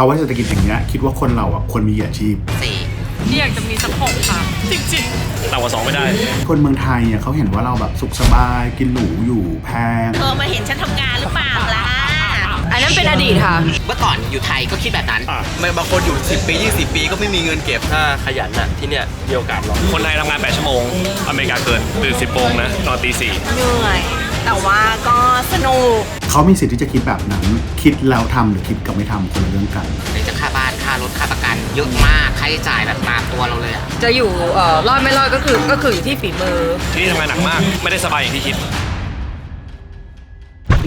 ภาวะเศรษฐกิจอย่างเงี้ยคิดว่าคนเราอะควรมีอาชีพ สี่ที่อยากจะมีสักหกค่ะ จริงต่ำกว่าสองไม่ได้ คนเมืองไทยเนี่ยเขาเห็นว่าเราแบบสุขสบายกินหรูอยู่แพงเธอมาเห็นฉันทำงานหรือเปล่าล่ะๆอันนั้นเป็นอดีตค่ะ เมื่อก่อนอยู่ไทยก็คิดแบบนั้นไม่บางคนอยู่ 10 ปี 20 ปีก็ไม่มีเงินเก็บถ้าขยันน่ะที่เนี่ยมีโอกาสหรอกคนไทยทำงาน 8 ชั่วโมง อเมริกาเกินตื่น10โมงนะนอนตีสี่เหนื่อย แต่ว่าก็สนุก เขามีสิทธิ์ที่จะคิดแบบนั้น คิดแล้วทำหรือคิดกับไม่ทำคนละเรื่องกันไหนจะค่าบ้านค่ารถค่าประกัน เยอะมากค่าใช้จ่ายแบบตามตัวเราเลยอะจะอยู่เอ่อรอดไม่รอดก็คือก็คืออยู่ที่ฝีมือ ที่นี่ทำงานหนักมาก ไม่ได้สบายอย่างที่คิด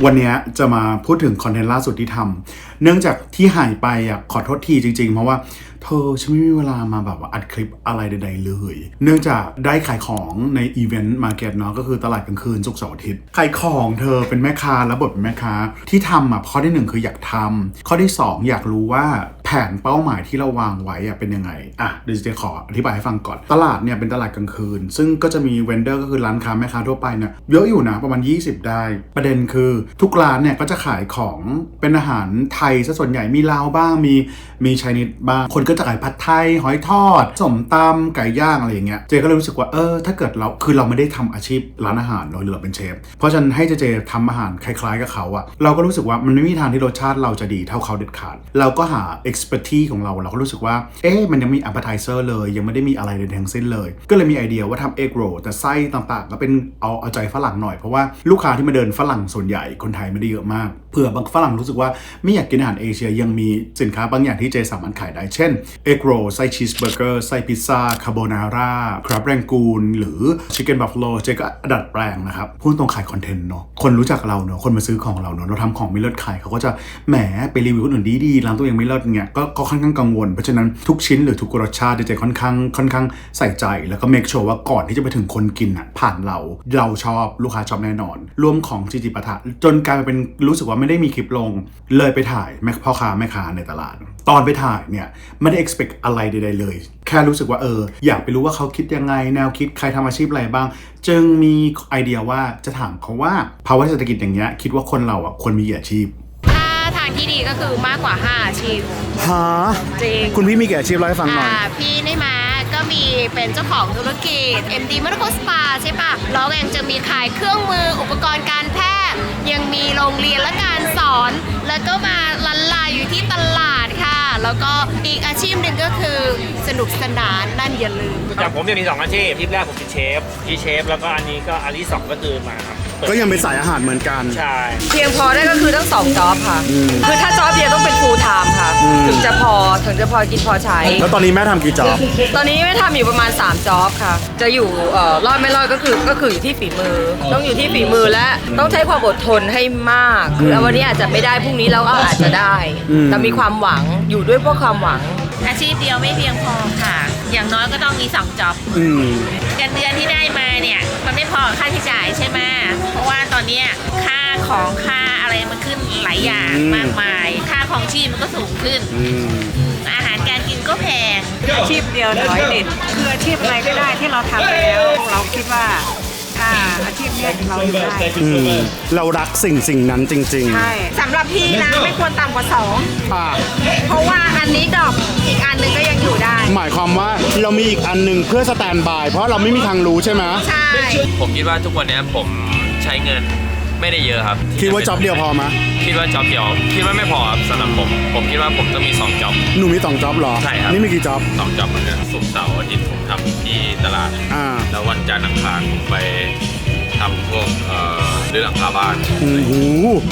วันนี้จะมาพูดถึงคอนเทนต์ล่าสุดที่ทำเนื่องจากที่หายไปอะขอโทษทีจริงๆ เพราะว่าเธอฉันไม่มีเวลามาแบบว่าอัดคลิปอะไรใดๆเลย เนื่องจากได้ขายของในอีเวนต์มาร์เก็ตเนาะก็คือตลาดกลางคืนศุกร์เสาร์อาทิตย์ขายของเธอเป็นแม่ค้าแล้วบทเป็นแม่ค้าที่ทำอะข้อที่หนึ่งคืออยากทำข้อที่สองอยากรู้ว่า ผนเป้าหมายที่เราวางไว้อะเป็นยังไง อะเดี๋ยวจะขออธิบายให้ฟังก่อน ตลาดเนี่ยเป็นตลาดกลางคืน ซึ่งก็จะมีเวนเดอร์ก็คือร้านค้าแม่ค้าทั่วไปเนี่ยเยอะอยู่นะประมาณ 20 ได้ ประเด็นคือทุกร้านเนี่ยก็จะขายของเป็นอาหารไทยซะส่วนใหญ่มีลาวบ้างมี มีไชนีสบ้าง คนก็จะขายผัดไทย หอยทอดสมตำไก่ย่างอะไรอย่างเงี้ย เจก็เลยรู้สึกว่า เออ ถ้าเกิดเรา คือเราไม่ได้ทำอาชีพร้านอาหารเนอะหรือเราเป็นเชฟ เพราะฉะนั้นให้เจเจทำอาหารคล้ายๆกับเขาอะเราก็รู้สึกว่ามันไม่มีทางที่รสชาติเราจะดีเท่าเขาเด็ดขาด เราก็หา expertise ของเรา เราก็รู้สึกว่า เอ๊ะ มันยังมี appetizer เลย ยังไม่ได้มีอะไรใดๆทั้งสิ้นเลย ก็เลยมีไอเดียว่าทำ egg roll แต่ไส้ต่างๆ ก็เป็นเอาเอาใจฝรั่งหน่อย เพราะว่าลูกค้าที่มาเดินฝรั่งส่วนใหญ่คนไทยไม่ได้เยอะมาก เผื่อบางฝรั่งรู้สึกว่าไม่อยากกินอาหารเอเชียยังมีสินค้าบางอย่างที่เจสามารถขายได้ เช่น egg roll ไส้ชีสเบอร์เกอร์ไส้พิซซ่าคาโบนาร่าคราบแรงกูนหรือชิคเก้นบัฟฟ l o เจก็ดัดแปลงนะครับพูดตรงขายคอนเทนต์เนาะคนรู้จักเราเนาะคนมาซื้อของเราเนาะเราทำของไม่เลิศขายเขาก็จะแหมไปรีวิวคนอื่นดีๆร้านตัวเองไม่เลิศเงี้ยก็ค่อนข้างกังวลเพราะฉะนั้นทุกชิ้นหรือทุกรสชาติเจค่อนข้างค่อนข้างใส่ใจ แล้วก็เมคชัวร์ว่าก่อนที่จะไปถึงคนกินอะผ่านเราเราชอบลูกค้าชอบแน่นอน รวมของจิจิปาถะจนกลายเป็นรู้สึกว่าไม่ได้มีคลิปลง เลยไปถ่ายแม่พ่อค้าแม่ค้าในตลาด ตอนไปถ่ายเนี่ยไม่ได้ expect อะไรใดๆเลย แค่รู้สึกว่าเออ อยากไปรู้ว่าเขาคิดยังไง แนวคิดใครทำอาชีพอะไรบ้าง จึงมีไอเดียว่าจะถามเขาว่าภาวะเศรษฐกิจอย่างเงี้ยคิดว่าคนเราอะควรมีกี่อาชีพถ้าทางที่ดีก็คือมากกว่า 5 อาชีพฮะจริงคุณพี่มีกี่อาชีพเล่าให้ฟังหน่อยอ่าพี่นี่มาก็มีเป็นเจ้าของธุรกิจ MD Medical Spa ใช่ปะแล้วยังจะมีขายเครื่องมืออุปกรณ์การแพทย์ ยังมีโรงเรียนและการสอน แล้วก็มาลันลาอยู่ที่ตลาดค่ะ แล้วก็อีกอาชีพหนึ่งก็คือสนุกสนานนั่นอย่าลืม อย่างผมจะมี2อาชีพอาชีพแรกผมเป็นเชฟที่เชฟ แล้วก็อันนี้ก็อันที่2ก็คือมาครับเปิดก็ยังเป็นสายอาหารเหมือนกัน ใช่ เพียงพอได้ก็คือทั้งสองจ็อบค่ะคือถ้าจ็อบเดียวต้องเป็น full time ค่ะถึงจะพอถึงจะพอกินพอใช้ แล้วตอนนี้แม่ทำกี่จ็อบตอนนี้ไม่ทำอยู่ประมาณ3จ็อบค่ะ จะอยู่เอ่อรอดไม่รอดก็คือก็คืออยู่ที่ฝีมือ ต้องอยู่ที่ฝีมือและต้องใช้ความอดทนให้มาก คือวันนี้อาจจะไม่ได้พรุ่งนี้เราก็อาจจะได้อืมแต่มีความหวังอยู่ด้วยเพราะความหวัง อาชีพเดียวไม่เพียงพอค่ะ อย่างน้อยก็ต้องมีสองจ็อบอืมเงินเดือนที่ได้มาเนี่ยมันไม่พอกับค่าใช้จ่ายใช่ไหมเพราะว่าตอนเนี้ยค่าของค่าอะไรมันขึ้นหลายอย่างอืมมากมาย ค่าของชีพมันก็สูงขึ้น อืมอาหารการกินก็แพง อาชีพเดียวร้อยเด็ดคืออาชีพอะไรก็ได้ที่เราทำไปแล้ว เราคิดว่า อ่าอาชีพเนี้ยเราอยู่ได้อืมเรารักสิ่งสิ่งนั้นจริงใช่สำหรับพี่นะไม่ควรต่ำกว่าสองๆอ่าเพราะว่าอันนี้ดอกอีกอันหนึ่งก็ยังอยู่ได้หมายความว่าเรามีอีกอันหนึ่งเพื่อสแตนบาย เพราะเราไม่มีทางรู้ใช่ไหม ใช่ ผมคิดว่าทุกวันเนี้ยผมใช้เงิน ไม่ได้เยอะครับคิดว่าจ็อบเดียวพอไหมคิดว่าจ็อบเดียวคิดว่าไม่พอครับสำหรับผมผมคิดว่าผมต้องมีสองจ็อบ หนูมีสองจ็อบเหรอใช่ครับ นี่มีกี่จ็อบ สองจ็อบเหมือนกันศุกร์เสาร์อาทิตย์ผมทำที่ตลาด อ่า แล้ววันจันทร์อังคารผมไปทำพวกเอ่อเรื่องหลังคาบ้าน โอ้โห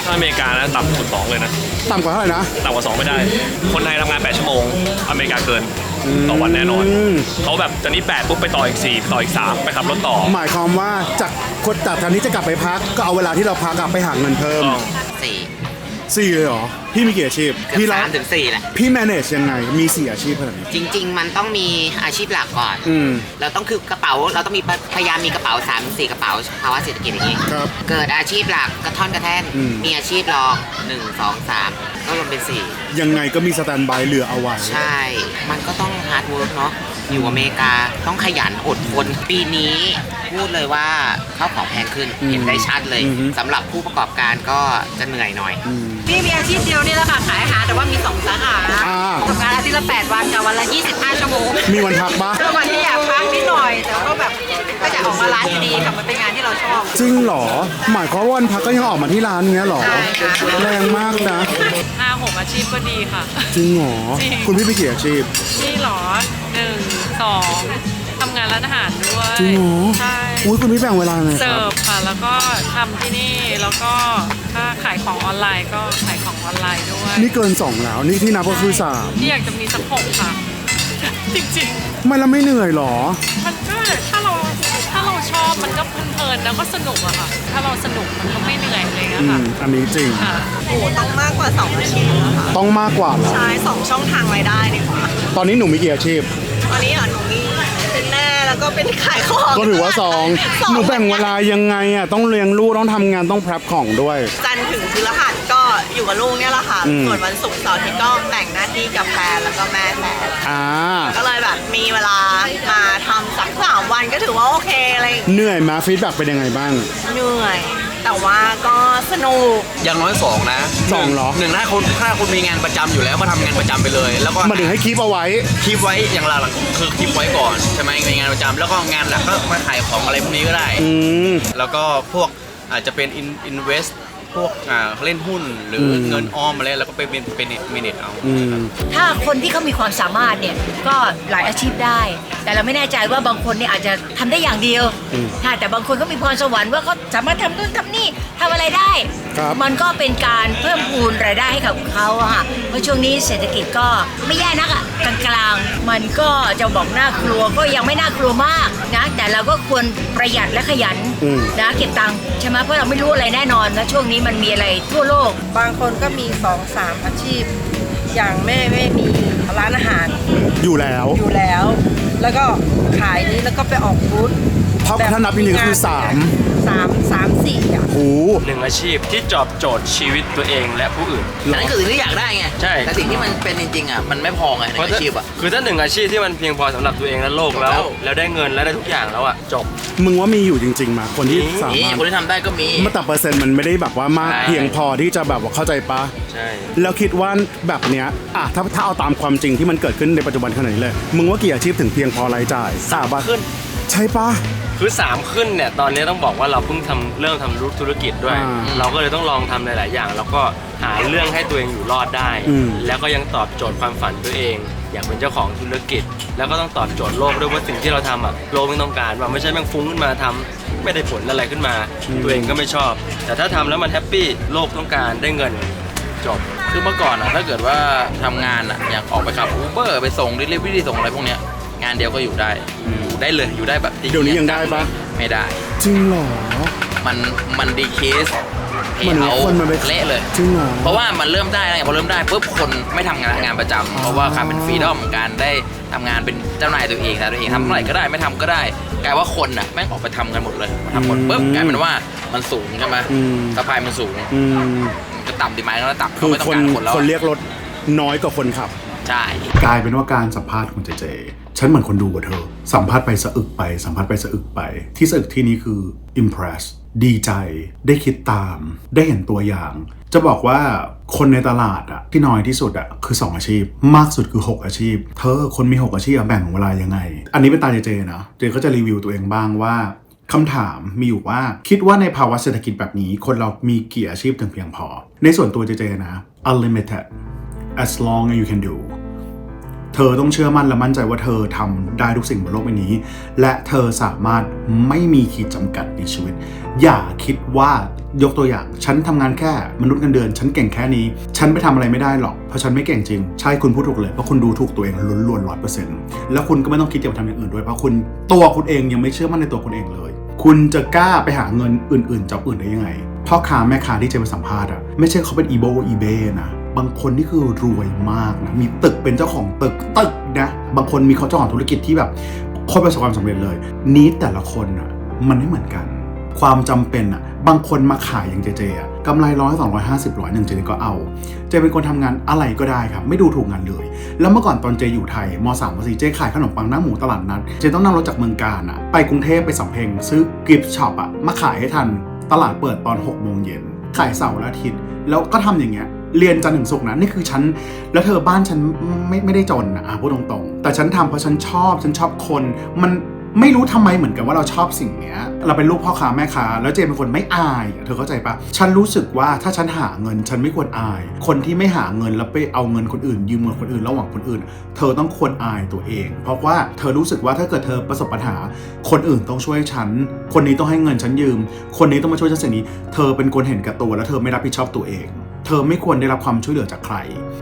ถ้าอเมริกานะต่ำสุดสองเลยนะ ต่ำกว่าเท่าไหร่นะ ต่ำกว่า2ไม่ได้ คนไทยทำงาน 8 ชั่วโมง อเมริกาเกิน ต่อวันแน่นอนอืมเขาแบบจากนี้8ปุ๊บไปต่ออีก4ต่ออีก3ไปขับรถต่อหมายความว่าจากคนจากทางนี้จะกลับไปพักก็เอาเวลาที่เราพักกลับไปหาเงินเพิ่มต้องสี่ สี่เลยเหรอ พี่มีกี่อาชีพ เกือบพี่รัสามถึงสี่แหละ พี่ manage ยังไง มีสี่อาชีพขนาดนี้ จริง ๆ มันต้องมีอาชีพหลักก่อน อืม เราต้องคือกระเป๋า เราต้องมีพยายามมีกระเป๋า3ามสี่กระเป๋าภาวะเศรษฐกิจอย่างนี้ ครับเกิดอาชีพหลักกระท่อนกระแท่น อืม มีอาชีพรอง1 2 3 ก็รวมเป็น 4 ยังไงก็มีสแตนบายเหลือเอาไว้ ใช่ มันก็ต้องฮาร์ดเวิร์กเนาะ อยู่อเมริกาต้องขยันอดทนปีนี้พูดเลยว่าข้าวของแพงขึ้นอืมเห็นได้ชัดเลยอือฮึ สำหรับผู้ประกอบการก็จะเหนื่อยหน่อย อืม พี่มีอาชีพเดียวนี่แหละค่ะขายอาหารแต่ว่ามีสองสาขาอ่าละ 8 วันกับวันละ 25 ชั่วโมงมีวันพักปะก็วันที่อยากพักนิดหน่อย แต่ก็แบบก็จะออกมาร้านดีๆค่ะมันเป็นงานที่เราชอบ จริงเหรอ หมายความว่าวันพักก็ยังออกมาที่ร้านเงี้ยเหรอ ใช่ค่ะ แรงมากนะ ห้าหกอาชีพก็ดีค่ะ จริงเหรอ จริง คุณพี่ไปกี่อาชีพ นี่เหรอหนึ่ง สองทำงานร้านอาหารด้วยจริงเหรอใช่อุ้ยคุณพี่แบ่งเวลาหน่อยคเสิรับร์ฟค่ะแล้วก็ทำที่นี่แล้วก็ถ้าขายของออนไลน์ก็ขายของออนไลน์ด้วยนี่เกินสองแล้วนี่ที่นับก็คือสามที่อยากจะมีสักหกค่ะ จริงไม่แล้วไม่เหนื่อยเหรอ ๆ มันก็ถ้าเราถ้าเราชอบมันก็เพลินๆแล้วก็สนุกอะค่ะ ถ้าเราสนุกมันก็ไม่เหนื่อยเลยอะอืค่ะม อันนี้จริง ค่ะ โอ้ต้องมากกว่า2อาชีพนะคะต้องมากกว่าเหรอ ใช่สองช่องทางรายได้ดีกว่าตอนนี้หนูมีกี่อาชีพ ตอนนี้อะหนูมีเป็นแม่แล้วก็เป็นขายของก็ถือว่าสองสองหนูแบ่งเวลายังไงอะต้องเลี้ยงลูกต้องทำงานต้องแพรบของด้วย จันทร์ถึงพฤหัสก็อยู่กับลูกเนี่ยแหละค่ะ อืม ส่วนวันศุกร์เสาร์อาที่ก็แบ่งหน้าที่กับแฟนแล้วก็แม่แฟนอ่า ก็เลยแบบมีเวลามาทำสักสามวันก็ถือว่าโอเคอะไรอย่างเงี้ยเหนื่อยมาฟีดแบ็กเป็นยังไงบ้าง เหนื่อย แต่ว่าก็สนุก อย่างน้อยสองนะสองเหรอหนึ่งถ้าคุณถ้าคุณมีงานประจำอยู่แล้วก็ทำงานประจำไปเลย แล้วก็มาถึงให้คีบเอาไว้ คีบไว้อย่างหลักๆคือคีบไว้ก่อนใช่ไหมมีงานประจำแล้วก็งานหลักก็มาขายของอะไรพวกนี้ก็ได้ อืม แล้วก็พวกอาจจะเป็น in invest พวกอ่าเล่นหุ้นหรืออม เงินออมอะไรแล้วก็ไปเป็นเป็นเมเนจเอา อืม ถ้าคนที่เขามีความสามารถเนี่ยก็หลายอาชีพได้ แต่เราไม่แน่ใจว่าบางคนเนี่ยอาจจะทำได้อย่างเดียวอืมค่ะแต่บางคนก็มีพรสวรรค์ว่าเขาสามารถทำนู่นทำนี่ทำอะไรได้ ครับ มันก็เป็นการเพิ่มพูนรายได้ให้กับเขาอะค่ะเพราะช่วงนี้เศรษฐกิจก็ไม่แย่นักอะกลางๆมันก็จะบอกน่ากลัวก็ยังไม่น่ากลัวมากนะแต่เราก็ควรประหยัดและขยันอืม นะเก็บตังค์ใช่ไหมเพราะเราไม่รู้อะไรแน่นอนนะช่วงนี้มันมีอะไรทั่วโลก บางคนก็มีสองสามอาชีพ อย่างแม่แม่มีร้านอาหารอยู่แล้วอยู่แล้ว แล้วก็ขายนี้แล้วก็ไปออกบูธเพราะถ้านับอีกหนึ่งก็คือสาม สามสามสี่อะโอ้หนึ่งอาชีพที่จอบโจทย์ชีวิตตัวเองและผู้อื่น อันนั้นคือสิ่งที่อยากได้ไงใช่ แต่สิ่งที่มันเป็นจริงๆอะมันไม่พอไงในอาชีพอะ คือถ้าหนึ่งอาชีพที่มันเพียงพอสำหรับตัวเองและโลกแล้วจบแล้ว แล้วได้เงินแล้วได้ทุกอย่างแล้วอะจบ มึงว่ามีอยู่จริงๆมาคนที่มี สานี่มารถคนที่ทำได้ก็มี มาแต่เปอร์เซ็นต์มันไม่ได้แบบว่ามากใช่ เพียงพอที่จะแบบว่าเข้าใจปะ ใช่ แล้วคิดว่าแบบเนี้ยอะถ้าถ้าเอาตามความจริงที่มันเกิดขึ้นในปัจจุบันขนาดนี้เลย มึงว่ากี่อาชีพถึงเพียงพอรายจ่ายสามบาทขึ้น ใช่ปะ คือสามขึ้นเนี่ยตอนนี้ต้องบอกว่าเราเพิ่งทำเริ่มทำธุรกิจด้วย อ่าเราก็เลยต้องลองทำหลาย ๆ อย่าง แล้วก็หาเรื่องให้ตัวเองอยู่รอดได้ อืม แล้วก็ยังตอบโจทย์ความฝันตัวเอง อยากเป็นเจ้าของธุรกิจ แล้วก็ต้องตอบโจทย์โลกด้วยว่าสิ่งที่เราทำอะโลกไม่ต้องการว่าไม่ใช่แม่งฟุ้งขึ้นมาทำไม่ได้ผลอะไรขึ้นมา ตัวเองก็ไม่ชอบ แต่ถ้าทำแล้วมันแฮปปี้โลกต้องการได้เงินจบ คือเมื่อก่อนอะถ้าเกิดว่าทำงานอะอย่างออกไปขับอูเบอร์ไปส่ง d ิ l ิ v รี่ส่งอะไรพวกเนี้ย งานเดียวก็อยู่ได้อยู่ได้เลยอยู่ได้แบบจริเดี๋ยวนี้ยังได้ปะไม่ได้ จริงเหรอ มันมันดีเคสมันเอาคนมันไปเละเลย จริงเหรอ เพราะว่ามันเริ่มได้แล้วไงพอเริ่มได้ปุ๊บคนไม่ทำงานงานประจำเพราะว่าการเป็นฟรีดอมการได้ทำงานเป็นเจ้านายตัวเองนะตัวเองทำเมื่อไหร่ก็ได้ไม่ทำก็ได้กลายว่าคนน่ะแม่งออกไปทำกันหมดเลยทำหมดปุ๊บอืมกลายเป็นว่ามันสูงใช่ไหมอืม สะพายมันสูงอืมมันก็ต่ำดีไหมก็ต่ำคืเขาอไม่ต้อคงนการคนแล้วคนอะเรียกรถน้อยกว่าคนขับ ใช่ กลายเป็นว่าการสัมภาษณ์ของเจเจ ฉันเหมือนคนดูกับเธอ สัมภาษณ์ไปสะอึกไป สัมภาษณ์ไปสะอึกไป ที่สะอึกที่นี้คือ impress ดีใจ ได้คิดตาม ได้เห็นตัวอย่าง จะบอกว่าคนในตลาดอะที่น้อยที่สุดอะคือ 2 อาชีพ มากสุดคือ 6 อาชีพ เธอคนมี 6 อาชีพแบ่งเวลายังไง อันนี้เป็นตาเจเจนะเจก็จะรีวิวตัวเองบ้างว่าคำถามมีอยู่ว่าคิดว่าในภาวะเศรษฐกิจแบบนี้ คนเรามีกี่อาชีพถึงเพียงพอ ในส่วนตัวเจเจนะ unlimited as long as you can do ธอต้องเชื่อมั่นและมั่นใจว่าเธอทำได้ทุกสิ่งบนโลกใบนี้ และเธอสามารถไม่มีขีดจำกัดในชีวิต อย่าคิดว่ายกตัวอย่าง ฉันทำงานแค่มนุษย์เงินเดือน ฉันเก่งแค่นี้ ฉันไปทำอะไรไม่ได้หรอก เพราะฉันไม่เก่งจริง ใช่คุณพูดถูกเลย เพราะคุณดูถูกตัวเองล้วนๆร้อยเปอร์เซ็นต์แล้วคุณก็ไม่ต้องคิดจะมาทำอย่างอื่นด้วย เพราะคุณตัวคุณเองยังไม่เชื่อมั่นในตัวคุณเองเลย คุณจะกล้าไปหาเงินอื่นๆจากอื่นได้ยังไงพ่อค้าแม่ค้าที่เจะไปสัมภาษณ์อะไม่ใช่เขาเป็นอีโบอีเบนะ บางคนนี่คือรวยมากนะมีตึกเป็นเจ้าของตึกตึกนะบางคนมีเขาเจ้าของธุรกิจที่แบบโคตรประสบความสำเร็จเลย นี้แต่ละคนอะมันไม่เหมือนกัน ความจำเป็นอะบางคนมาขายอย่างเจเจอะกำไรร้อยสองร้อยห้าสิบร้อยหนึ่งเจเจก็เอา เจเป็นคนทำงานอะไรก็ได้ครับ ไม่ดูถูกงานเลย แล้วเมื่อก่อนตอนเจอยู่ไทยมสามมสี่เจขายขนมปังหน้าหมูตลาดนัดเจต้องนั่งรถจากเมืองการอะไปกรุงเทพไปสำเพ็งซื้อกิฟช็อปอะมาขายให้ทันตลาดเปิดตอน6กโมงเย็นขายเสาร์และอาทิตย์แล้วก็ทำอย่างเงี้ย เรียนจันทร์ถึงศุกร์นะนี่คือฉันแล้วเธอบ้านฉันไม่ไม่ได้จนนะอะพูดตรงๆ แต่ฉันทำเพราะฉันชอบฉันชอบคน มันไม่รู้ทำไมเหมือนกันว่าเราชอบสิ่งเนี้ย เราเป็นลูกพ่อค้าแม่ค้าแล้วเจนเป็นคนไม่อาย เธอเข้าใจปะฉันรู้สึกว่าถ้าฉันหาเงินฉันไม่ควรอาย คนที่ไม่หาเงินแล้วไปเอาเงินคนอื่น ยืมเงินคนอื่นระหว่างคนอื่น เธอต้องควรอายตัวเอง เพราะว่าเธอรู้สึกว่าถ้าเกิดเธอประสบปัญหา คนอื่นต้องช่วยฉัน คนนี้ต้องให้เงินฉันยืม คนนี้ต้องมาช่วยฉันสิ่งนี้ เธอเป็นคนเห็นแก่ตัว แล้วเธอไม่รับผิดชอบตัวเอง เธอไม่ควรได้รับความช่วยเหลือจากใคร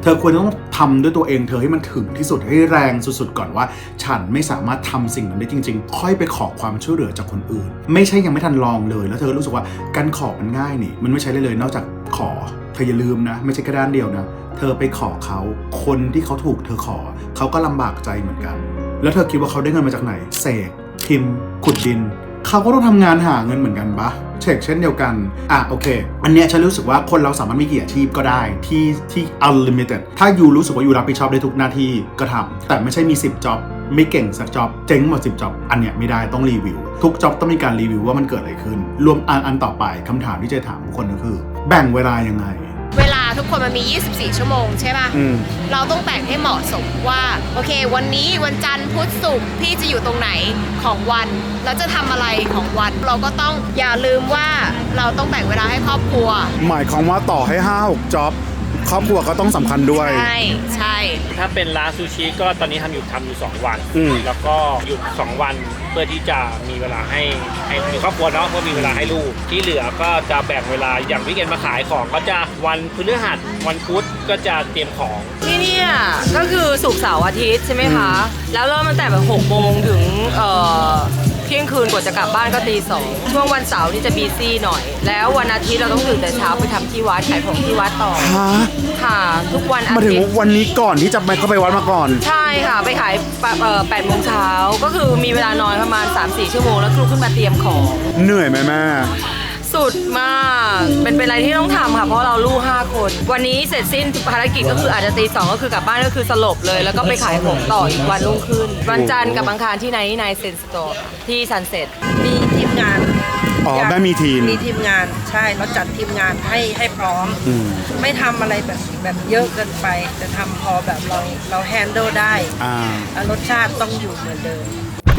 เธอควรต้องทำด้วยตัวเองเธอให้มันถึงที่สุดให้แรงสุดๆ ก่อนว่า ฉันไม่สามารถทำสิ่งนั้นได้จริง ๆ ค่อยไปขอความช่วยเหลือจากคนอื่น ไม่ใช่ยังไม่ทันลองเลย แล้วเธอรู้สึกว่าการขอมันง่ายนี่ มันไม่ใช่เลยเลย นอกจากขอ เธออย่าลืมนะ ไม่ใช่แค่ด้านเดียวนะ เธอไปขอเขา คนที่เขาถูกเธอขอ เขาก็ลำบากใจเหมือนกัน แล้วเธอคิดว่าเขาได้เงินมาจากไหน เสกพิมพ์ขุดดิน เขาก็ต้องทำงานหาเงินเหมือนกันปะเช็คเช่นเดียวกัน อะโอเค อันเนี้ยฉันรู้สึกว่าคนเราสามารถมีกี่อาชีพก็ได้ที่ที่ unlimited ถ้าอยู่รู้สึกว่าอยู่รับผิดชอบได้ทุกหน้าที่ก็ทำแต่ไม่ใช่มี 10จ็อบไม่เก่งสักจ็อบเจ๊งหมด10จ็อบอันเนี้ยไม่ได้ต้องรีวิว ทุกจ็อบต้องมีการรีวิวว่ามันเกิดอะไรขึ้น รวมอันอันต่อไปคำถามที่จะถามทุกคนก็คือ แบ่งเวลายังไง เวลาทุกคนมันมี 24 ชั่วโมงใช่ป่ะ อืม เราต้องแบ่งให้เหมาะสมว่า โอเค วันนี้วันจันทร์พุธศุกร์พี่จะอยู่ตรงไหนของวันแล้วจะทำอะไรของวัน เราก็ต้องอย่าลืมว่าเราต้องแบ่งเวลาให้ครอบครัว หมายความว่าต่อให้5 6จ็อบ ครอบครัวก็ต้องสำคัญด้วย ใช่ใช่ ถ้าเป็นร้านซูชิก็ตอนนี้ทำอยู่ทำอยู่2วัน อืม แล้วก็หยุด2วันเพื่อที่จะมีเวลาให้ให้มีครอบครัวเนาะเพื่อมีเวลาให้ลูกที่เหลือก็จะแบ่งเวลาอย่างวิกเอนมาขายของก็จะวันพฤหัสวันพุธก็จะเตรียมของที่เนี่ยก็คือศุกร์เสาร์อาทิตย์ใช่ไหมคะ แล้วเริ่มตั้งแต่แบบหกโมงถึงเอ่อ เที่ยงคืนกว่าจะกลับบ้านก็ตีสองช่วงวันเสาร์นี่จะบีซี่หน่อย แล้ววันอาทิตย์เราต้องตื่นแต่เช้าไปทำที่วัดขายของที่วัดต่อ ฮะค่ะ ทุกวันอามาถึงทิตย์ วันนี้ก่อนที่จะไปเข้าไปวัดมาก่อน ใช่ค่ะ ไปขายปะเอ่อแปดโมงเช้าก็คือมีเวลานอนประมาณ 3-4 ชั่วโมงแล้วลุกขึ้นมาเตรียมของ เหนื่อยไหมแม่ สุดมาก เป็นเป็นอะไรที่ต้องทำค่ะ เพราะเราลูก 5 คน วันนี้เสร็จสิ้นภารกิจก็คืออาจจะตีสองก็คือกลับบ้านก็คือสลบเลย แล้วก็ไปขายของต่ออีกวันรุ่งขึ้น วันจันทร์กับอังคารที่ไหนในเซนสโตร์ที่ซันเซ็ตมีทีมงานอ๋อแม่มีทีม มีทีมงานใช่เราจัดทีมงานให้ให้พร้อม อืม ไม่ทำอะไรแบบแบบเยอะเกินไป แต่ทำพอแบบเราเราแฮนด์ลได้อ่าแล้วรสชาติต้องอยู่เหมือนเดิม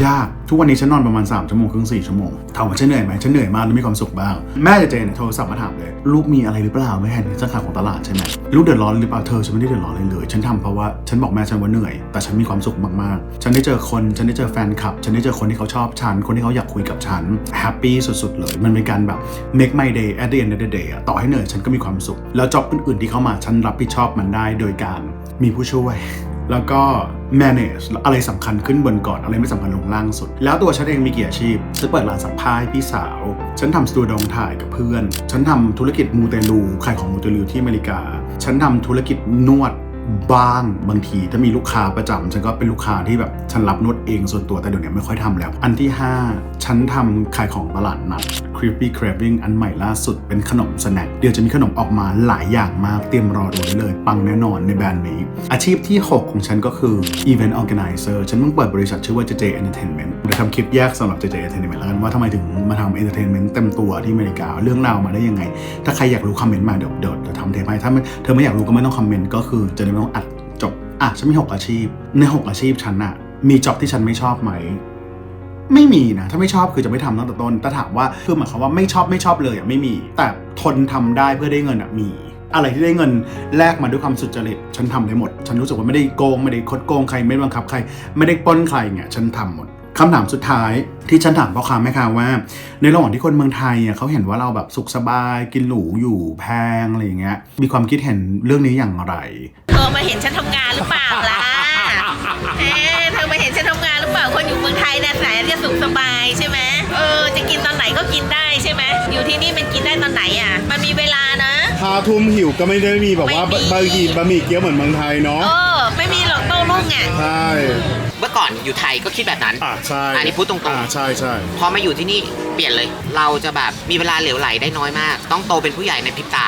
ยาก ทุกวันนี้ฉันนอนประมาณ 3 ชั่วโมงครึ่ง4ชั่วโมงถามว่าฉันเหนื่อยไหมฉันเหนื่อยมากและมีความสุขบ้าง แม่กับเจนเนี่ยโทรศัพท์มาถามเลย ลูกมีอะไรหรือเปล่าไม่เห็นสาขาของตลาดใช่ไหมลูกเดือดร้อนหรือเปล่าเธอฉันไม่ได้เดือดร้อนเลยเลย ฉันทำเพราะว่าฉันบอกแม่ฉันว่าเหนื่อย แต่ฉันมีความสุขมากๆ ฉันได้เจอคนฉันได้เจอแฟนคลับ ฉันได้เจอคนที่เขาชอบฉันคนที่เขาอยากคุยกับฉันแฮปปี้สุดๆเลยมันเป็นการแบบ make my day at the end of the day อะต่อให้เหนื่อยฉันก็มีความสุข แล้วจ็อบอื่นๆที่เข้ามาฉันรับผิดชอบมันได้โดยการมีผู้ช่วย แล้วก็ manage อะไรสำคัญขึ้นบนก่อนอะไรไม่สำคัญลงล่างสุด แล้วตัวฉันเองมีกี่อาชีพฉันเปิดร้านสักผ้าให้พี่สาว ฉันทำสตูดิโอถ่ายกับเพื่อน ฉันทำธุรกิจมูเตลูขายของมูเตลูที่อเมริกา ฉันทำธุรกิจนวดบ้างบางทีถ้ามีลูกค้าประจำฉันก็เป็นลูกค้าที่แบบฉันรับนวดเองส่วนตัวแต่เดี๋ยวนี้ไม่ค่อยทำแล้ว อันที่ 5 ฉันทำขายของตลาดนัด Creepy Craving อันใหม่ล่าสุดเป็นขนมสแน็คเดี๋ยวจะมีขนมออกมาหลายอย่างมากเตรียมรอดูได้เลย ปังแน่นอนในแบรนด์นี้ อาชีพที่ 6 ของฉันก็คือ Event Organizer ฉันเพิ่งเปิดบริษัทชื่อว่า JJ Entertainment เดี๋ยวทำคลิปแยกสำหรับ JJ Entertainment แล้วกันว่าทำไมถึงมาทำ Entertainment เต็มตัวที่อเมริกาเรื่องราวมาได้ยังไง ถ้าใครอยากรู้คอมเมนต์มาเดี๋ยวเดี๋ยวเดี๋ยวทำเทปให้ถ้าไม่เธอไม่อยากรู้ก็ไม่ต้องคอมเมนต์ก็คือจะได้ไม่ต้องอัดจบอะฉันมี 6 อาชีพใน 6 อาชีพฉันอะมีจ็อบที่ฉันไม่ชอบไหม ไม่มีนะ ถ้าไม่ชอบคือจะไม่ทำตั้งแต่ต้นแต่ถามว่าคือหมายความว่าไม่ชอบไม่ชอบเลยอะไม่มี แต่ทนทำได้เพื่อได้เงินอะมี อะไรที่ได้เงินแลกมาด้วยความสุจริตฉันทำได้หมด ฉันรู้สึกว่าไม่ได้โกงไม่ได้คดโกงใครไม่ได้บังคับใคร ไม่ได้ป้นใครเนี่ยฉันทำหมดคำถามสุดท้ายที่ฉันถามพ่อค้าแม่ค้าว่า ในระหว่างที่คนเมืองไทยอะเขาเห็นว่าเราแบบสุขสบายกินหรูอยู่แพงอะไรอย่างเงี้ยมีความคิดเห็นเรื่องนี้อย่างไรเธอมาเห็นฉันทำงานหรือเปล่าล่ะ มืองไทยนะแสนจะสุขสบายใช่ไหมเออจะกินตอนไหนก็กินได้ใช่ไหมอยู่ที่นี่มันกินได้ตอนไหนอะ มันมีเวลานะพาทุ่มหิวก็ไม่ได้มีแบบว่าไม่มีบะหมี่บะหมี่เกี๊ยวเหมือนเมืองไทยเนาะเออ ไม่มีหรอกโต้รุ่งอะใช่เมื่อก่อนอยู่ไทยก็คิดแบบนั้น อ่าใช่อันนี้พูดตรงๆ อ่าใช่ใช่ พอมาอยู่ที่นี่เปลี่ยนเลย เราจะแบบมีเวลาเหลวไหลได้น้อยมาก ต้องโตเป็นผู้ใหญ่ในพริบตา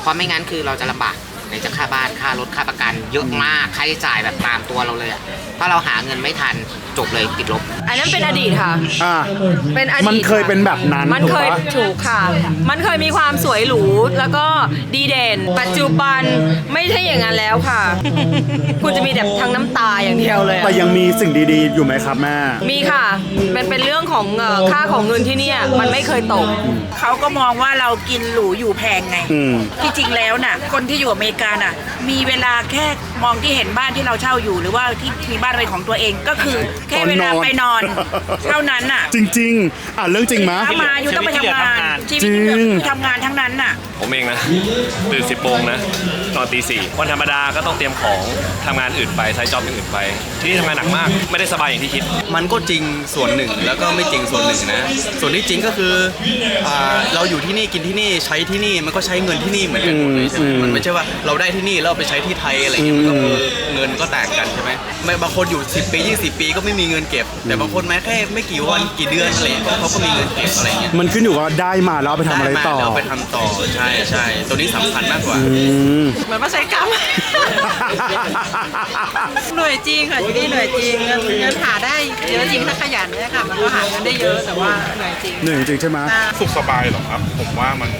เพราะไม่งั้นคือเราจะลำบาก ในจะค่าบ้านค่ารถค่าประกันเยอะมากค่าใช้จ่ายแบบตามตัวเราเลยอะถ้าเราหาเงินไม่ทันจบเลยติดลบ อันนั้นเป็นอดีตค่ะ อ่า เป็นอดีตมันเคยเป็นแบบนั้นมันเคยถูกปะ ถูกค่ะ มันเคยมีความสวยหรูแล้วก็ดีเด่น ปัจจุบันไม่ใช่อย่างนั้นแล้วค่ะ คุณจะมีแต่ทั้งน้ำตาอย่างเดียวเลยอะแต่ยังมีสิ่งดีๆ อยู่ไหมครับแม่ มีค่ะเป็นเป็นเรื่องของเอ่อค่าของเงินที่เนี่ย มันไม่เคยตก เขาก็มองว่าเรากินหรูอยู่แพงไง อืม ที่จริงแล้วน่ะ คนที่อยู่อเมริกาน่ะ มีเวลาแค่มองที่เห็นบ้านที่เราเช่าอยู่ หรือว่าที่มีบ้านเป็นของตัวเองก็คือแค่เวลาไปนอนเท่านั้นน่ะจริง ๆ อะเรื่องจริงมะถ้ามาอยู่ต้องไปทำงานชีวิตจริที่งเหลือคือทำงานทั้งนั้นน่ะ ผมเองนะตื่นสิบโมงนะนอนตีสี่วันธรรมดาก็ต้องเตรียมของทำงานอื่นไปไซต์จ็อบอื่นไป ที่นี่ทำงานหนักมาก ไม่ได้สบายอย่างที่คิด มันก็จริงส่วนหนึ่งแล้วก็ไม่จริงส่วนหนึ่งนะ ส่วนที่จริงก็คืออ่าเราอยู่ที่นี่กินที่นี่ใช้ที่นี่มันก็ใช้เงินที่นี่เหมือนกันหมดเลยใช่ไหมอืมมันไม่ใช่ว่าเราได้ที่นี่แล้วเราไปใช้ที่ไทยอะไรเงี้ยมันก็คือเงินก็ต่างกันใช่ไหมไม่บางคนอยู่ 10 ปี 20 ปีก็ไม่มีเงินเก็บ แต่บางคนแม้แค่ไม่กี่วันกี่เดือนอะไรเงี้ยเขาก็มีเงินเก็บอะไรเงี้ยมันขึ้นอยู่ว่าได้มาแล้วเอาไปทำอะไรด้มาต่อแล้วเอาไปทำต่อใช่ใช่ตัวนี้สำคัญมากกว่าอืมเหมือนมาใช้กรรม หน่วยจริงค่ะอยู่นี่หน่วยจริงเงินเงินหาได้เยอะจริงถ้าขยันเนี่ยค่ะ มันก็หาเงินได้เยอะแต่ว่าหน่วยจริงเหนื่อยจริงใช่ไหม สุขสบายเหรอครับ ผมว่ามัน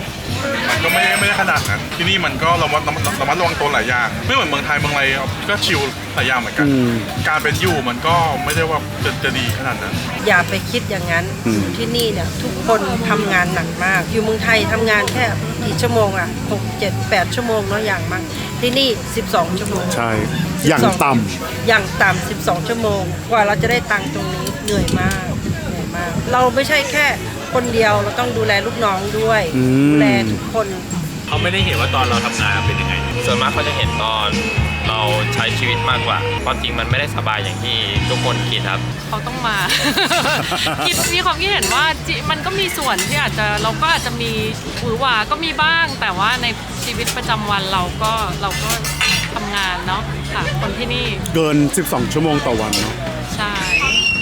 มันก็ไม่ได้ไม่ได้ขนาดนั้นที่นี่มันก็ระมัดระมัดระมัดระวังตัวหลายอย่าง ไม่เหมือนเมืองไทยเมืองอะไรก็ชิลหลายอย่างเหมือนกัน อืม การเป็นอยู่มันก็ไม่ได้ว่าจะจะดีขนาดนั้น อย่าไปคิดอย่างนั้นอืม ที่นี่เนี่ยทุกคนทำงานหนักมาก อยู่เมืองไทยทำงานแค่กี่ชั่วโมงอะหกเจ็ดแปดชั่วโมงเนาะอย่างมากที่นี่ 12 ชั่วโมง ใช่ อย่างต่อย่างต่ำ12 ชั่วโมง กว่าเราจะได้ตังค์ตรงนี้เหนื่อยมากเหนื่อยมาก เราไม่ใช่แค่ คนเดียวเราต้องดูแลลูกน้องด้วย อืม ดูแลทุกคน เขาไม่ได้เห็นว่าตอนเราทำงานเป็นยังไง ส่วนมากเขาจะเห็นตอนเราใช้ชีวิตมากกว่าความจริงมันไม่ได้สบายอย่างที่ทุกคนคิดครับ เขาต้องมา คิดมีความคิดเห็นว่าจิมันก็มีส่วนที่อาจจะเราก็อาจจะมีหวือหวาก็มีบ้าง แต่ว่าในชีวิตประจำวันเราก็เราก็ทำงานเนาะค่ะคนที่นี่ำเกิน 12 ชั่วโมงต่อวันเนาะใช่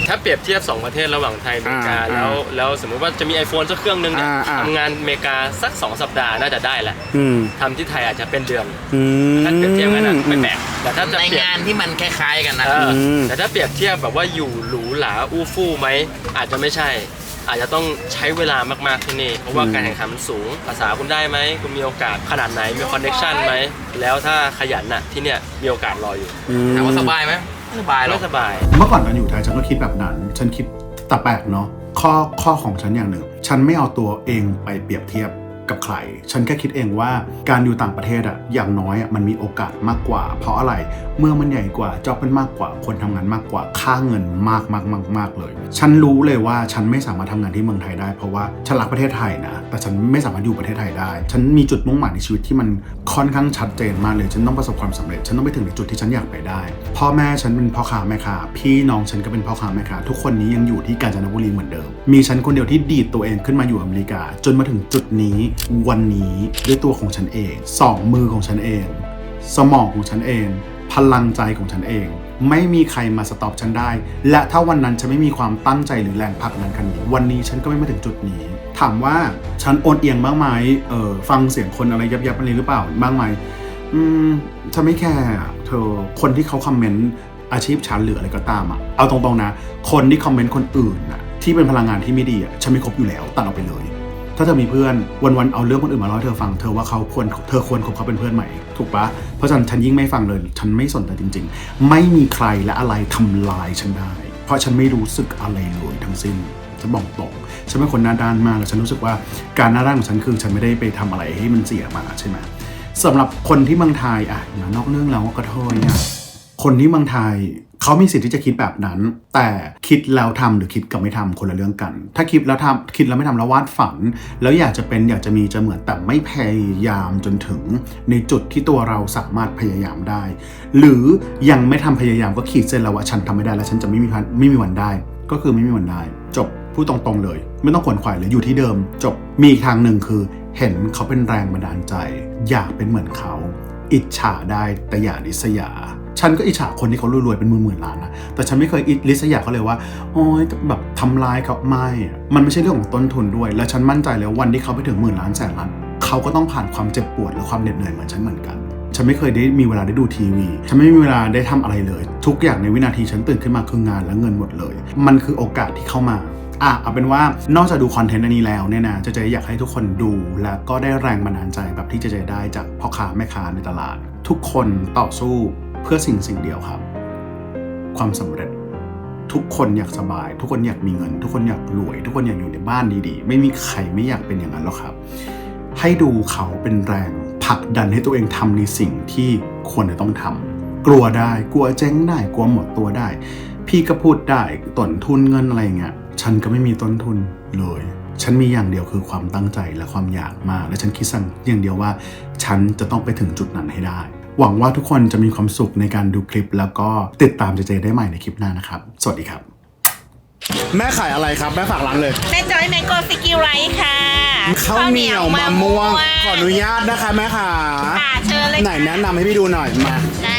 ถ้าเปรียบเทียบ 2 ประเทศระหว่างไทยอเมริกาอ่าแล้วแล้วสมมุติว่าจะมี iPhone สักเครื่องหนึงเนี่ยอ่าอ่า ทำงานอเมริกาสัก 2 สัปดาห์น่าจะได้แหละอืมทำที่ไทยอาจจะเป็นเดือนอืม ถ้าเปรียบเทียบกันนะไม่แปลกแต่ถ้าจะในเปรียบ งานที่มันคล้ายๆกันนะ เออม แต่ถ้าเปรียบเทียบแบบว่าอยู่หรูหราอู้ฟู่ไหมอาจจะไม่ใช่ อาจจะต้องใช้เวลามากๆที่นี่ เพราะว่าการแข่งขันมันสูง ภาษาคุณได้ไหมคุณมีโอกาสขนาดไหนมีคอนเน c t ชันไหม แล้วถ้าขยันน่ะที่เนี่ยมีโอกาสรออยู่อืมถามว่าสบายไหมไม่ สบายหรอกไม่สบาย เมื่อก่อนตอนอยู่ไทยฉันก็คิดแบบนั้น ฉันคิดแต่แปลกเนาะข้อข้อของฉันอย่างหนึ่ง ฉันไม่เอาตัวเองไปเปรียบเทียบ กับใคร ฉันแค่คิดเองว่าการอยู่ต่างประเทศอะอย่างน้อยอะมันมีโอกาสมากกว่า เพราะอะไร เมื่องมันใหญ่กว่าจ็อบมันมากกว่า คนทำงานมากกว่า ค่าเงินมากมากมากมากเลย ฉันรู้เลยว่าฉันไม่สามารถทำงานที่เมืองไทยได้ เพราะว่าฉันรักประเทศไทยนะ แต่ฉันไม่สามารถอยู่ประเทศไทยได้ ฉันมีจุดมุ่งหมายในชีวิตที่มันค่อนข้างชัดเจนมากเลย ฉันต้องประสบความสำเร็จ ฉันต้องไปถึงในจุดที่ฉันอยากไปได้ พ่อแม่ฉันเป็นพ่อค้าแม่ค้า พี่น้องฉันก็เป็นพ่อค้าแม่ค้า ทุกคนนี้ยังอยู่ที่กาญจนบุรีเหมือนเดิม มีฉันคนเดียวที่ดีดตัวเองขึ้นมาอยู่อเมริกา จนมาถึงจุดนี้วันนี้ด้วยตัวของฉันเองสองมือของฉันเอง สมองของฉันเอง พลังใจของฉันเอง ไม่มีใครมาสต็อปฉันได้ และถ้าวันนั้นฉันไม่มีความตั้งใจหรือแรงผลักดันคันนี้ วันนี้ฉันก็ไม่มาถึงจุดนี้ ถามว่าฉันโอนเอียงบ้างไหมเออฟังเสียงคนอะไรยับยับอะไรหรือเปล่าบ้างไหมอืมฉันไม่แคร์เธอคนที่เขาคอมเมนต์อาชีพฉันหรืออะไรก็ตามอะเอาตรงๆนะ คนที่คอมเมนต์คนอื่นอะที่เป็นพลังงานที่ไม่ดีอะฉันไม่คบอยู่แล้วตัดออกไปเลย ถ้าเธอมีเพื่อนวันๆเอาเรื่องคนอื่นมาเล่าให้เธอฟังเธอว่าเขาควรเธอควรคบเขาเป็นเพื่อนใหม่ถูกปะเพราะฉะนั้นฉันยิ่งไม่ฟังเลย ฉันไม่สนใจจริง ๆ ไม่มีใครและอะไรทำลายฉันได้ เพราะฉันไม่รู้สึกอะไรเลยทั้งสิ้นฉันบอกตรงฉันเป็นคนหน้าด้านมากแล้วฉันรู้สึกว่าการหน้าด้านของฉันคือฉันไม่ได้ไปทำอะไรให้มันเสียมาใช่ไหมสำหรับคนที่เมืองไทยอะมานอกเรื่องแล้วก็โทษเนี่ย คนที่เมืองไทยเขามีสิทธิ์ที่จะคิดแบบนั้น แต่คิดแล้วทำหรือคิดกับไม่ทำคนละเรื่องกัน ถ้าคิดแล้วทำคิดแล้วไม่ทำแล้ววาดฝัน แล้วอยากจะเป็นอยากจะมีจะเหมือนแต่ไม่พยายามจนถึง ในจุดที่ตัวเราสามารถพยายามได้ หรือยังไม่ทำพยายามก็ขีดเส้นแล้วว่าฉันทำไม่ได้แล้วฉันจะไม่มีไม่มีวันได้ ก็คือไม่มีวันได้ จบพูดตรงๆเลย ไม่ต้องขวนขวายเลยอยู่ที่เดิม จบมีอีกทางหนึ่งคือ เห็นเขาเป็นแรงบันดาลใจ อยากเป็นเหมือนเขา อิจฉาได้แต่อย่าริษยา ฉันก็อิจฉาคนที่เขารวยๆเป็นหมื่นหมื่นๆล้านนะแต่ฉันไม่เคยอิริษยาเขาเลยว่าโอ๊ยแบบทำลายเขาไม่ มันไม่ใช่เรื่องของต้นทุนด้วย และฉันมั่นใจเลยววันที่เขาไปถึงหมื่นล้านแสนล้านเขาก็ต้องผ่านความเจ็บปวดและความเหน็ดเหนื่อยเหมือนฉันเหมือนกันฉันไม่เคยได้มีเวลาได้ดูทีวี ฉันไม่มีเวลาได้ทำอะไรเลย ทุกอย่างในวินาทีฉันตื่นขึ้นมาคืองานและเงินหมดเลย มันคือโอกาสที่เข้ามา อะเอาเป็นว่านอกจากดูคอนเทนต์อันนี้แล้วเนี่ยนะเจะจะอยากให้ทุกคนดู และก็ได้แรงบันดาลใจแบบที่เจะจะได้จากพ่อค้าแม่ค้าในตลาด ทุกคนต่อสู้ เพื่อสิ่งสิ่งเดียวครับ ความสำเร็จทุกคนอยากสบาย ทุกคนอยากมีเงิน ทุกคนอยากรวย ทุกคนอยากอยู่ในบ้านดีๆ ไม่มีใครไม่อยากเป็นอย่างนั้นหรอกครับ ให้ดูเขาเป็นแรงผลักดันให้ตัวเองทำในสิ่งที่ควรจะต้องทำกลัวได้กลัวเจ๊งได้ กลัวหมดตัวได้ พี่ก็พูดได้ต้นทุนเงินอะไรเงี้ยฉันก็ไม่มีต้นทุนเลย ฉันมีอย่างเดียวคือความตั้งใจและความอยากมาก และฉันคิดสั่งอย่างเดียวว่า ฉันจะต้องไปถึงจุดนั้นให้ได้ หวังว่าทุกคนจะมีความสุขในการดูคลิป แล้วก็ติดตามเจเจได้ใหม่ในคลิปหน้านะครับ สวัสดีครับ แม่ขายอะไรครับแม่ฝากร้านเลย แม่จอยแมงโก้สกิไรท์ค่ะข้าวเหนียวมะม่วงขออนุญาตนะคะแม่ค่ะค่ะเชิญเลยไหนแนะนำให้พี่ดูหน่อยมา ได้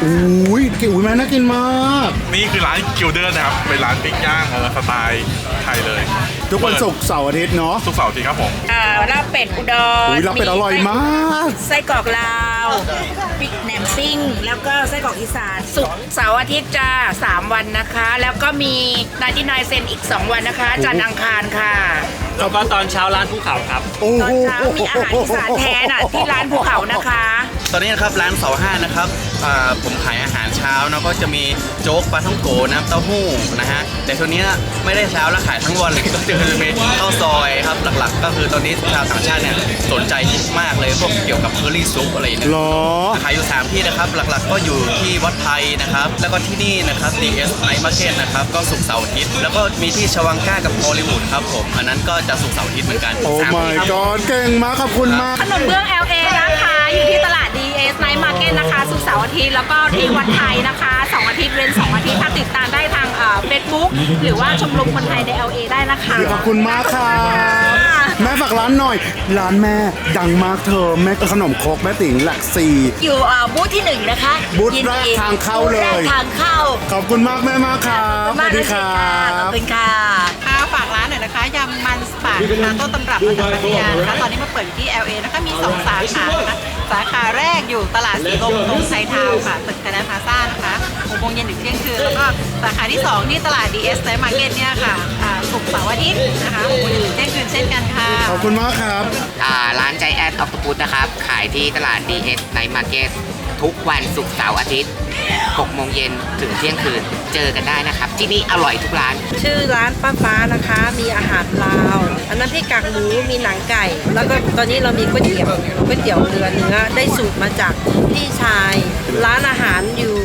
ค่ะอุ้ยอุ้ยแม่น่ากินมาก นี่คือร้านกิลเดอร์นะครับ เป็นร้านปิ้งย่างเออสไตล์ไทยเลยทุกวันศุกร์เสาร์อาทิตย์เนาะทุกเสาร์อาทิตย์ครับผม อ่าลาบเป็ดอุดรอุ้ยรับเป็นอร่อยมาก ไส้กรอกลาวปิกแหนมปิ้ง แล้วก็ไส้กรอกอีสานศุกร์เสาร์อาทิตย์จ้า3วันนะคะ แล้วก็มีนาที่นายเซนอีก2วันนะคะ จันทร์อังคารค่ะ แล้วก็ตอนเช้าร้านภูเขาครับ โอ้ตอนเช้ามีอาหารอีสานแท้น่ะที่ร้านภูเขานะคะ ตอนนี้นะครับร้านเสาห้านะครับอ่าผมขายอาหารเช้านะก็จะมีโจ๊กปลาท่องโกน้ำเต้าหู้นะฮะแต่ช่วงนี้ไม่ได้เช้าแล้วขายทั้งวันเลยก็จะมีข้าวซอยครับหลักๆ ก็คือตอนนี้ชาวต่างชาติเนี่ยสนใจมากเลยพวกเกี่ยวกับเคอรี่ซุปอะไรเนี่ยหรอขายอยู่3ที่นะครับหลักๆ ก็อยู่ที่วัดไทยนะครับแล้วก็ที่นี่นะครับ DS Night Market นะครับก็สุกร์เสาร์อาทิตย์แล้วก็มีที่ชวังก้ากับฮอลลีวูดครับผมอันนั้นก็จะสุกร์เสาร์อาทิตย์เหมือนกันโอ้สาม my ที่ครับ god เก่งมากขอบคุณมากขนมเบื้อง LA นะคะอยู่ที่ตลาด DS Night Market นะคะสุกร์เสาร์อาทิตย์แล้วก็ที่วัดไทยนะคะสองอาทิตย์เว้นสองอาทิตย์ถ้าติดตามได้ทางเฟซบุ๊กหรือว่าชมรมคนไทยใน LA ได้นะคะขอบคุณมากค่ะ แม่ฝากร้านหน่อย ร้านแม่ดังมากเธอแม่ขนมครกแม่ติ๋งหลักสี่อยู่อ่าบูธที่หนึ่งนะคะบูธยินแรกดีทางเข้าเลยบูธแรกทางเข้าขอบคุณมากแม่มากครับสวัสดีครัขอบ บคุณค่ะค่ะฝากร้า นหน่อยนะคะยำมันสปานะคะต้นตำรับมาจากพัทยานะคะตอนนี้มาเปิดอยู่ที่ LA นะคะมี 2 สาขานะคะสาขาแรกอยู่ตลาดสีลมตรงไซทาวน์ค่ะตึกคณะพลาซ่านะคะ6โมงเย็นถึงเที่ยงคืนแล้วก็สาขาที่ 2 ที่ตลาด DS Night Market เนี่ยค่ะอ่าศุกร์เสาร์อาทิตย์นะคะ6โมงเย็นถึงเที่ยงคืนเช่นกันค่ะ ขอบคุณมากครับอ่าร้านใจแอดออกตพุทนะครับ ขายที่ตลาด DS Night Market ทุกวันศุกร์เสาร์อาทิตย์ 6โมงเย็นถึงเที่ยงคืนเจอกันได้นะครับ ที่นี่อร่อยทุกร้าน ชื่อร้านป้าฟ้านะคะ มีอาหารลาว อันนั้นพี่กากหมูมีหนังไก่ แล้วก็ตอนนี้เรามีก๋วยเตี๋ยวก๋วยเตี๋ยวเรือเนื้อได้สูตรมาจากพี่ชาย ร้านอาหารอยู่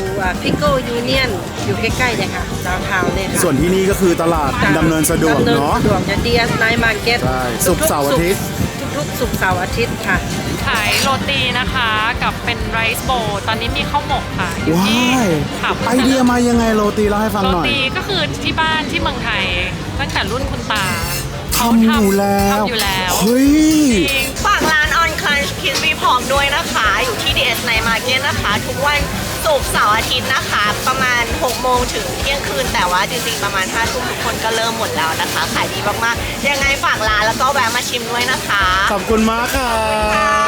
พิโก้ยูเนียนอยู่ใกล้ๆเนี่ยค่ะดาวเทาวน์เนี่ยค่ะส่วนที่นี่ก็คือตลาดดำเนินสะดวกดำเนินเนาะสะดวกจะ DS Night Market ใช่ศุกร์เสาร์อาทิตย์ทุกๆศุกร์เสาร์อาทิตย์ค่ะ ขายโรตีนะคะกับเป็นไรซ์โบว์ตอนนี้มีข้าวหมกค่ะอยู่ว้าที่ยค่ะไอเดียมายังไงโรตีเล่าให้ฟังโรหน่อย ตีก็คือที่บ้านที่เมืองไทย ตั้งแต่รุ่นคุณตาทำอยู่แล้วทำอยู่แล้วเฮ้ยฝากร้านออนคันคิดวีพร้อมด้วยนะคะ อยู่ที่ DS Night Market นะคะ ทุกวันศุกร์เสาร์อาทิตย์นะคะ ประมาณ 6 โมงถึงเที่ยงคืน แต่ว่าจริงๆ ประมาณ 5 ทุ่มทุกคนก็เริ่มหมดแล้วนะคะ ขายดีมากๆ ยังไงฝากร้านแล้วก็แวะมาชิมด้วยนะคะ ขอบคุณมากค่ะ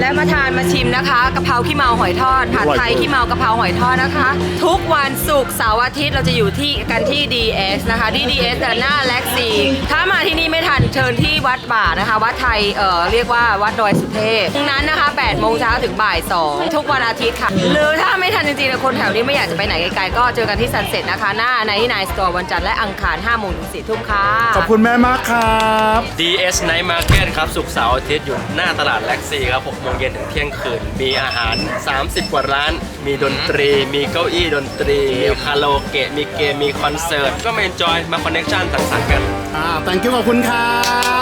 และมาทานมาชิมนะคะกะเพราขี้เมาหอยทอดผัดไทยขี้เมากะเพราหอยทอดนะคะ ทุกวันศุกร์เสาร์อาทิตย์เราจะอยู่ที่กันที่ DS นะคะที่ DS แต่หน้าแล็กซีถ้ามาที่นี่ไม่ทันเชิญที่วัดป่านะคะ วัดไทยเอ่อเรียกว่าวัดดอยสุเทพตรงนั้นนะคะ8โมงเช้าถึงบ่าย2ทุกวันอาทิตย์ค่ะ หรือถ้าไม่ทันจริงๆนะคนแถวนี้ไม่อยากจะไปไหนไกลๆก็เจอกันที่ซันเซ็ตนะคะ หน้าในที่นายสตอร์วันจันทร์และอังคาร5โมงถึง4ทุ่มค่ะขอบคุณแม่มากครับ DS Night Market ครับศุกร์เสาร์อาทิตย์อยู่หน้าตลาดแล็กซีครับ6โมงเย็นถึงเที่ยงคืน มีอาหาร 30 กว่าร้าน มีดนตรี มีเก้าอี้ดนตรี มีคาราโอเกะ มีเกม มีคอนเสิร์ต ก็มาเอนจอย มาคอนเนคชั่นต่างๆกัน อ่า thank you ขอบคุณครับ